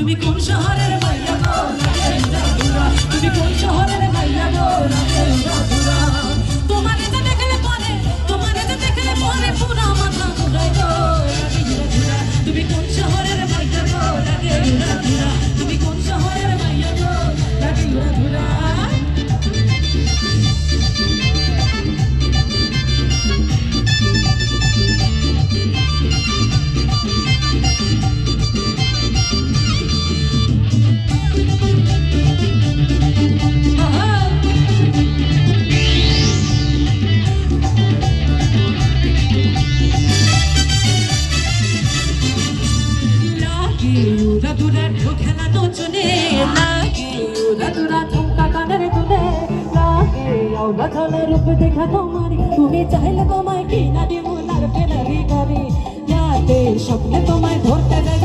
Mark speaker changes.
Speaker 1: তুমি কোন শহরের দুরা ঢোকেলা নচনে লাগে। উড়া দুরা ঠুমকা কানের দুলে লাগে। আউলা ঝলে রূপ দেখা তোমারি। তুমি চাইলে তোমায় কি না দিব লার পেলারি করি। যাতে স্বপ্নে তোমায় ধরতে দেয়